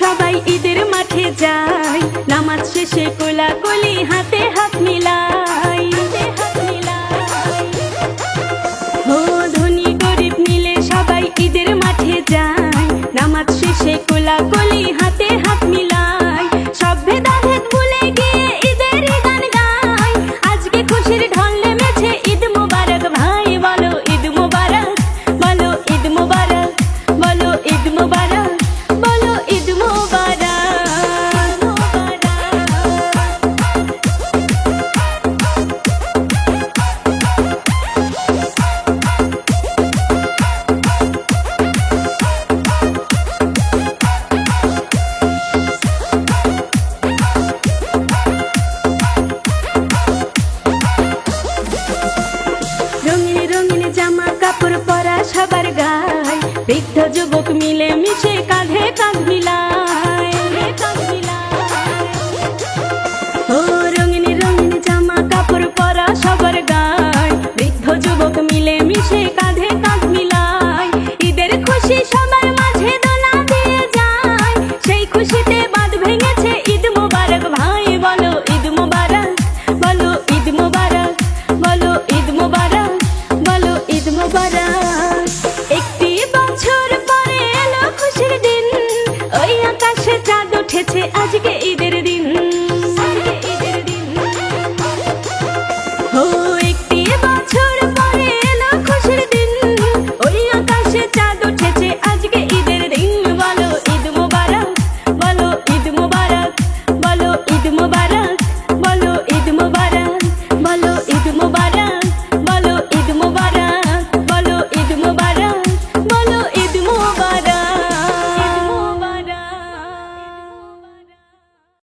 সবাই ঈদের মাঠে যায়। নামাজ শেষে কোলা কোলাকুলি, হাতে হাত মিলাই। ও ধনী গরিব মিলে সবাই ঈদের বৃদ্ধ যুবক মিলে মিশে কাঁধে কাঁধ মিলায়। সবার গায়। বৃদ্ধ যুবক মিলে মিশে বছর পরে